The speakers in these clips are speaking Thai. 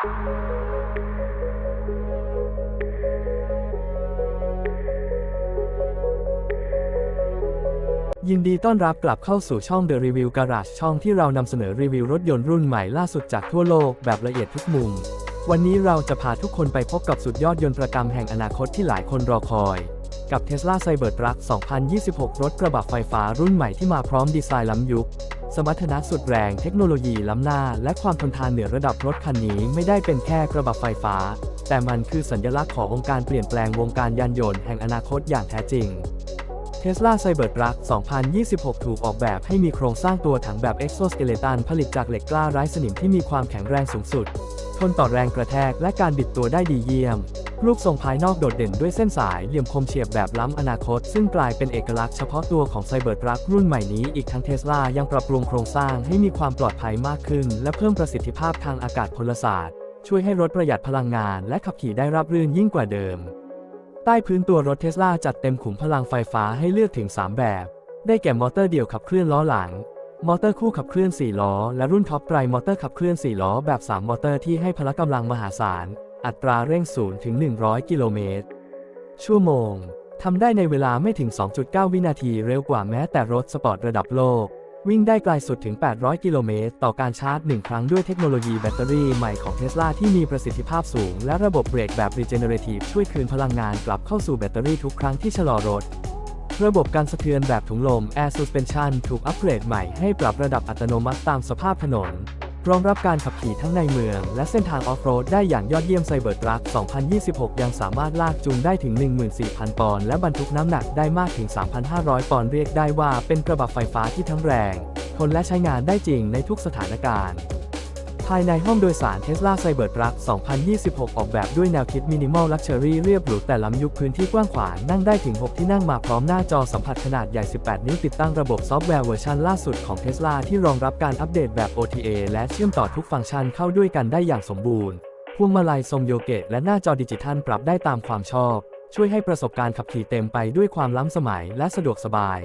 ยินดีต้อนรับกลับเข้าสู่ช่อง The Review Garage ช่องที่เรานำเสนอรีวิวรถยนต์รุ่นใหม่ล่าสุดจากทั่วโลกแบบละเอียดทุกมุม วันนี้เราจะพาทุกคนไปพบกับสุดยอดยนต์ปรกรรมแห่งอนาคตที่หลายคนรอคอย กับ Tesla Cybertruck 2026 รถกระบะไฟฟ้ารุ่นใหม่ที่มาพร้อมดีไซน์ล้ำยุค สมรรถนะสุดแรง เทคโนโลยีล้ำหน้า และความทนทานเหนือระดับรถคันนี้ไม่ได้เป็นแค่กระบะไฟฟ้า แต่มันคือสัญลักษณ์ขององค์การเปลี่ยนแปลงวงการยานยนต์แห่งอนาคตอย่างแท้จริง Tesla Cybertruck 2026 ถูกออกแบบให้มีโครงสร้างตัวถังแบบ exoskeleton ผลิตจากเหล็กกล้าไร้สนิมที่มีความแข็งแรงสูงสุด ทนต่อแรงกระแทกและการบิดตัวได้ดีเยี่ยม รูปทรงภายนอกโดดเด่นด้วยเส้นสายเหลี่ยมคมเฉียบแบบล้ำอนาคต ซึ่งกลายเป็นเอกลักษณ์เฉพาะตัวของ Cybertruck รุ่นใหม่นี้อีกทั้ง Tesla ยังปรับปรุงโครงสร้างให้มีความปลอดภัยมากขึ้น และเพิ่มประสิทธิภาพทางอากาศพลศาสตร์ ช่วยให้รถประหยัดพลังงานและขับขี่ได้ราบรื่นยิ่งกว่าเดิม ใต้พื้นตัวรถเทสลาจัดเต็มขุมพลังไฟฟ้าให้เลือกถึง 3 แบบ ได้แก่มอเตอร์เดี่ยวขับเคลื่อนล้อหลัง มอเตอร์คู่ขับเคลื่อน 4 ล้อ และรุ่นท็อปไตรมอเตอร์ขับเคลื่อน 4 ล้อ แบบ 3 มอเตอร์ที่ให้พละกำลังมหาศาล อัตราเร่ง 0 ถึง 100 กิโลเมตร ชั่วโมง ทำได้ในเวลาไม่ถึง 2.9 วินาทีเร็วกว่าแม้แต่รถสปอร์ตระดับโลก วิ่งได้ไกลสุดถึง 800 กิโลเมตร ต่อการชาร์จ 1 ครั้งด้วยเทคโนโลยีแบตเตอรี่ใหม่ของเทสลาที่มีประสิทธิภาพสูง และระบบเบรกแบบ regenerative ช่วยคืนพลังงานกลับเข้าสู่แบตเตอรี่ทุกครั้งที่ชะลอรถ ระบบการสะเทือนแบบถุงลม Air Suspension ถูกอัปเกรดใหม่ให้ปรับระดับอัตโนมัติตามสภาพถนน รองรับการขับขี่ทั้งในเมือง และเส้นทางออฟโรดได้อย่างยอดเยี่ยมไซเบอร์ทรัค2026 ยังสามารถลากจูงได้ถึง 14,000 ปอนด์และบรรทุกน้ำหนักได้มากถึง 3,500 ปอนด์เรียกได้ว่าเป็นกระบะไฟฟ้าที่ทั้งแรง ทนและใช้งานได้จริงในทุกสถานการณ์ ภายในห้องโดยสาร Tesla Cybertruck 2026 ออกแบบด้วยแนวคิด Minimal Luxury เรียบหรูแต่ล้ำยุคพื้นที่กว้างขวางนั่งได้ถึง 6 ที่นั่งมาพร้อมหน้าจอสัมผัสขนาดใหญ่ 18 นิ้วติดตั้งระบบซอฟต์แวร์เวอร์ชันล่าสุดของ Tesla ที่รองรับการอัปเดตแบบ OTA และเชื่อมต่อทุกฟังก์ชันเข้าด้วยกันได้อย่างสมบูรณ์พวงมาลัยทรงโยเกะและหน้าจอดิจิทัลปรับได้ตามความชอบ ช่วยให้ประสบการณ์ขับขี่เต็มไปด้วยความล้ำสมัยและสะดวกสบาย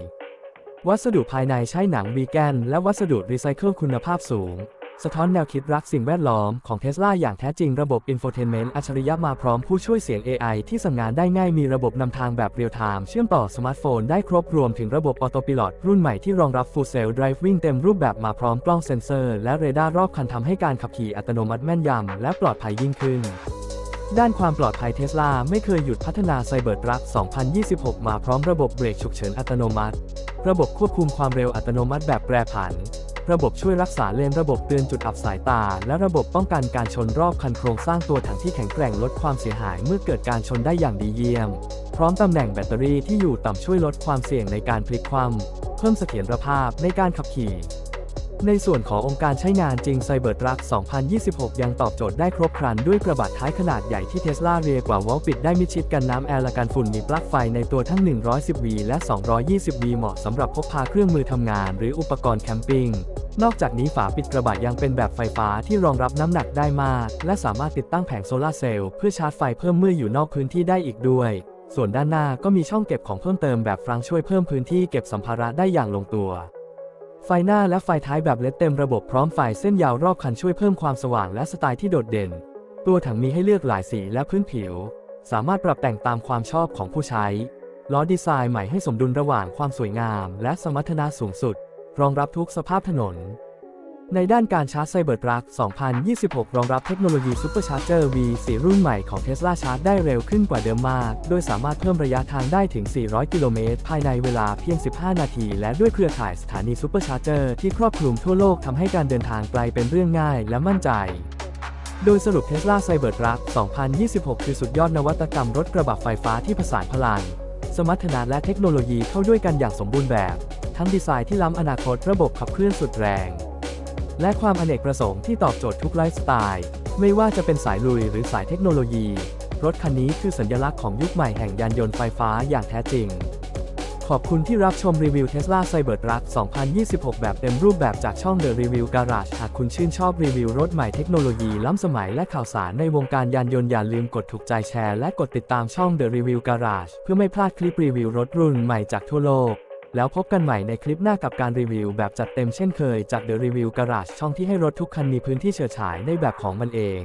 วัสดุภายในใช้หนังวีแกนและวัสดุรีไซเคิลคุณภาพสูง สะท้อนแนวคิดรักสิ่งแวดล้อมของเท s l a อย่างแท้จริงระบบ Infotainment อัจฉริยะมาพร้อมผู้ช่วยเสียง AI ที่สั่งงานได้ง่ายมีระบบนำทางแบบเรียลไทม์เชื่อมต่อสมาร์ทโฟนได้ครบรวมถึงระบบ Autopilot รุ่นใหม่ที่รองรับ Full Self Driving เต็มรูปแบบมาพร้อมกล้องเซ็นเซอร์และเรดาร์รอบคันทำให้การขับขี่อัตโนมัติแม่นยำและปลอดภัยยิ่งขึ้นด้านความปลอดภัยเทสลาไม่เคยหยุดพัฒนาไซเบอร์ทรัค2026 มาพร้อมระบบเบรกฉุกเฉินอัตโนมัติ ระบบควบคุมความเร็วอัตโนมัติแบบแปรผัน ระบบช่วยรักษาเลนระบบเตือนจุดอับสายตา และระบบป้องกันการชนรอบคันโครงสร้างตัวถังที่แข็งแกร่งลดความเสียหายเมื่อเกิดการชนได้อย่างดีเยี่ยม พร้อมตำแหน่งแบตเตอรี่ที่อยู่ต่ำช่วยลดความเสี่ยงในการพลิกคว่ำเพิ่มเสถียรภาพในการขับขี่ ในส่วนขององค์การใช้งานจริง Cybertruck 2026 ยังตอบโจทย์ได้ครบครันด้วยกระบะท้ายขนาดใหญ่ที่ Tesla เรียกว่าวอลปิดได้มิชิดกันน้ำแอร์และกันฝุ่นมีปลั๊กไฟในตัวทั้ง 110V และ 220V เหมาะสำหรับพกพาเครื่องมือทำงานหรืออุปกรณ์แคมปิ้งนอกจากนี้ฝาปิดกระบะยังเป็นแบบไฟฟ้าที่รองรับน้ำหนักได้มาก และสามารถติดตั้งแผงโซลาร์เซลล์เพื่อชาร์จไฟเพิ่มเมื่ออยู่นอกพื้นที่ได้อีกด้วย ส่วนด้านหน้าก็มีช่องเก็บของเพิ่มเติมแบบฟรังช่วยเพิ่มพื้นที่เก็บสัมภาระได้อย่างลงตัว ไฟหน้าและไฟท้ายแบบเลดเต็มระบบพร้อมไฟเส้นยาวรอบคันช่วยเพิ่มความสว่างและสไตล์ที่โดดเด่น ตัวถังมีให้เลือกหลายสีและพื้นผิว สามารถปรับแต่งตามความชอบของผู้ใช้ ล้อดีไซน์ใหม่ให้สมดุลระหว่างความสวยงาม และสมรรถนะสูงสุด รองรับทุกสภาพถนน ในด้านการชาร์จไซเบอร์ทรัค2026 รองรับเทคโนโลยี Supercharger V4 รุ่นใหม่ของ Tesla ชาร์จได้เร็วขึ้นกว่าเดิมมาก โดยสามารถเพิ่มระยะทางได้ถึง 400 กิโลเมตร ภายในเวลาเพียง 15 นาที และด้วยเครือข่ายสถานี Supercharger ที่ครอบคลุมทั่วโลกทำให้การเดินทางไกลเป็นเรื่องง่ายและมั่นใจโดยสรุป Tesla Cybertruck 2026 คือสุดยอดนวัตกรรมรถกระบะไฟฟ้าที่ผสานพลัง สมรรถนะและเทคโนโลยีเข้าด้วยกันอย่างสมบูรณ์แบบ ทั้งดีไซน์ที่ล้ำอนาคตระบบขับเคลื่อนสุดแรง และความอเนกประสงค์ที่ตอบโจทย์ทุกไลฟ์สไตล์ ไม่ว่าจะเป็นสายลุยหรือสายเทคโนโลยี รถคันนี้คือสัญลักษณ์ของยุคใหม่แห่งยานยนต์ไฟฟ้าอย่างแท้จริง ขอบคุณที่รับชมรีวิว Tesla Cybertruck 2026 แบบเต็มรูปแบบจากช่อง The Review Garage หากคุณชื่นชอบรีวิวรถใหม่เทคโนโลยีล้ำสมัยและข่าวสารในวงการยานยนต์อย่าลืมกดถูกใจแชร์และกดติดตามช่อง The Review Garage เพื่อไม่พลาดคลิปรีวิวรถรุ่นใหม่จากทั่วโลก แล้วพบกันใหม่ในคลิปหน้ากับการรีวิวแบบจัดเต็มเช่นเคยจาก The Review Garage ช่องที่ให้รถทุกคันมีพื้นที่เฉิดฉายในแบบของมันเอง